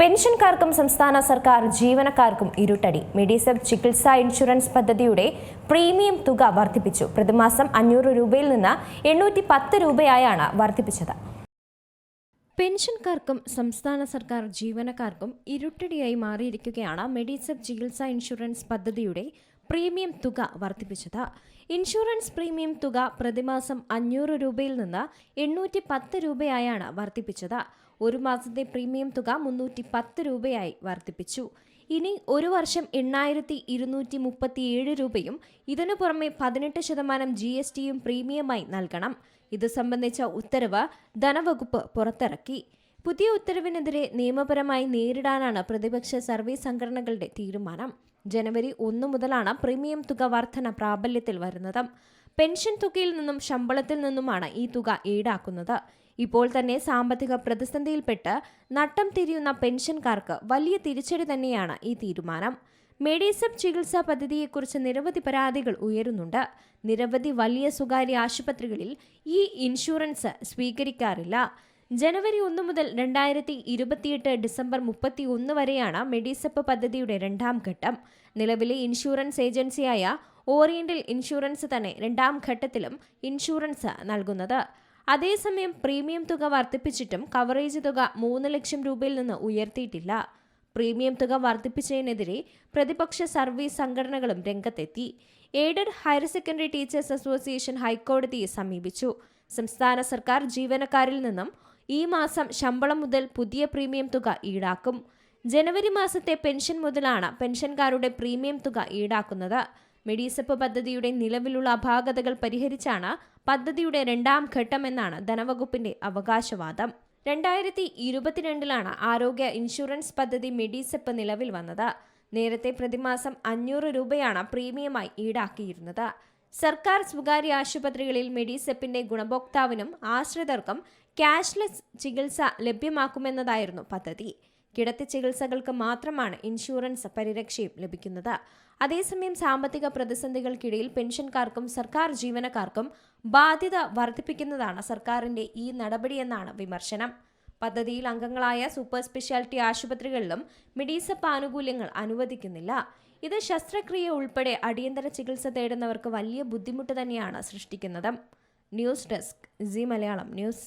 പെൻഷൻകാർക്കും സംസ്ഥാന സർക്കാർ ജീവനക്കാർക്കും ഇരുട്ടടി. മെഡിസബ് ചികിത്സാ ഇൻഷുറൻസ് പദ്ധതിയുടെ പ്രീമിയം തുക വർദ്ധിപ്പിച്ചു. പ്രതിമാസം അഞ്ഞൂറ് രൂപയിൽ നിന്ന് എണ്ണൂറ്റി പത്ത് രൂപയായാണ് വർദ്ധിപ്പിച്ചത്. പെൻഷൻകാർക്കും സംസ്ഥാന സർക്കാർ ജീവനക്കാർക്കും ഇരുട്ടടിയായി മാറിയിരിക്കുകയാണ് മെഡിസബ് ചികിത്സാ ഇൻഷുറൻസ് പദ്ധതിയുടെ പ്രീമിയം തുക വർദ്ധിപ്പിച്ചത്. ഇൻഷുറൻസ് പ്രീമിയം തുക പ്രതിമാസം അഞ്ഞൂറ് രൂപയിൽ നിന്ന് എണ്ണൂറ്റി പത്ത് രൂപയായാണ് വർദ്ധിപ്പിച്ചത്. ഒരു മാസത്തെ പ്രീമിയം തുക മുന്നൂറ്റി പത്ത് രൂപയായി വർദ്ധിപ്പിച്ചു. ഇനി ഒരു വർഷം എണ്ണായിരത്തി ഇരുന്നൂറ്റി മുപ്പത്തിയേഴ് രൂപയും ഇതിനു പുറമെ പതിനെട്ട് ശതമാനം ജി എസ് ടിയും പ്രീമിയമായി നൽകണം. ഇത് സംബന്ധിച്ച ഉത്തരവ് ധനവകുപ്പ് പുറത്തിറക്കി. പുതിയ ഉത്തരവിനെതിരെ നിയമപരമായി നേരിടാനാണ് പ്രതിപക്ഷ സർവീസ് സംഘടനകളുടെ തീരുമാനം. ജനുവരി ഒന്ന് മുതലാണ് പ്രീമിയം തുക വർധന പ്രാബല്യത്തിൽ വരുന്നത്. പെൻഷൻ തുകയിൽ നിന്നും ശമ്പളത്തിൽ നിന്നുമാണ് ഈ തുക ഈടാക്കുന്നത്. ഇപ്പോൾ തന്നെ സാമ്പത്തിക പ്രതിസന്ധിയിൽപ്പെട്ട് നട്ടം തിരിയുന്ന പെൻഷൻകാർക്ക് വലിയ തിരിച്ചടി തന്നെയാണ് ഈ തീരുമാനം. മെഡിസബ് ചികിത്സാ പദ്ധതിയെക്കുറിച്ച് നിരവധി പരാതികൾ ഉയരുന്നുണ്ട്. നിരവധി വലിയ സ്വകാര്യ ആശുപത്രികളിൽ ഈ ഇൻഷുറൻസ് സ്വീകരിക്കാറില്ല. ജനുവരി ഒന്ന് മുതൽ രണ്ടായിരത്തി ഇരുപത്തിയെട്ട് ഡിസംബർ മുപ്പത്തി ഒന്ന് വരെയാണ് മെഡിസെപ്പ് പദ്ധതിയുടെ രണ്ടാം ഘട്ടം. നിലവിലെ ഇൻഷുറൻസ് ഏജൻസിയായ ഓറിയന്റൽ ഇൻഷുറൻസ് തന്നെ രണ്ടാം ഘട്ടത്തിലും ഇൻഷുറൻസ് നൽകുന്നത്. അതേസമയം പ്രീമിയം തുക വർദ്ധിപ്പിച്ചിട്ടും കവറേജ് തുക മൂന്ന് ലക്ഷം രൂപയിൽ നിന്ന് ഉയർത്തിയിട്ടില്ല. പ്രീമിയം തുക വർദ്ധിപ്പിച്ചതിനെതിരെ പ്രതിപക്ഷ സർവീസ് സംഘടനകളും രംഗത്തെത്തി. Aided higher secondary teachers association ഹൈക്കോടതിയെ സമീപിച്ചു. സംസ്ഥാന സർക്കാർ ജീവനക്കാരിൽ നിന്നും ഈ മാസം ശമ്പളം മുതൽ പുതിയ പ്രീമിയം തുക ഈടാക്കും. ജനുവരി മാസത്തെ പെൻഷൻ മുതലാണ് പെൻഷൻകാരുടെ പ്രീമിയം തുക ഈടാക്കുന്നത്. മെഡിസെപ്പ് പദ്ധതിയുടെ നിലവിലുള്ള അപാകതകൾ പരിഹരിച്ചാണ് പദ്ധതിയുടെ രണ്ടാം ഘട്ടമെന്നാണ് ധനവകുപ്പിന്റെ അവകാശവാദം. രണ്ടായിരത്തി ഇരുപത്തിരണ്ടിലാണ് ആരോഗ്യ ഇൻഷുറൻസ് പദ്ധതി മെഡിസെപ്പ് നിലവിൽ വന്നത്. നേരത്തെ പ്രതിമാസം അഞ്ഞൂറ് രൂപയാണ് പ്രീമിയമായി ഈടാക്കിയിരുന്നത്. സർക്കാർ സ്വകാര്യ ആശുപത്രികളിൽ മെഡിസെപ്പിന്റെ ഗുണഭോക്താവിനും ആശ്രിതർക്കും ക്യാഷ്ലെസ് ചികിത്സ ലഭ്യമാക്കുമെന്നതായിരുന്നു പദ്ധതി. കിടത്തി ചികിത്സകൾക്ക് മാത്രമാണ് ഇൻഷുറൻസ് പരിരക്ഷയും ലഭിക്കുന്നത്. അതേസമയം സാമ്പത്തിക പ്രതിസന്ധികൾക്കിടയിൽ പെൻഷൻകാർക്കും സർക്കാർ ജീവനക്കാർക്കും ബാധ്യത വർദ്ധിപ്പിക്കുന്നതാണ് സർക്കാരിന്റെ ഈ നടപടിയെന്നാണ് വിമർശനം. പദ്ധതിയിൽ അംഗങ്ങളായ സൂപ്പർ സ്പെഷ്യാലിറ്റി ആശുപത്രികളിലും മിഡീസപ്പ് ആനുകൂല്യങ്ങൾ അനുവദിക്കുന്നില്ല. ഇത് ശസ്ത്രക്രിയ ഉൾപ്പെടെ അടിയന്തര ചികിത്സ തേടുന്നവർക്ക് വലിയ ബുദ്ധിമുട്ട് തന്നെയാണ് സൃഷ്ടിക്കുന്നത്. News desk C Malayalam news.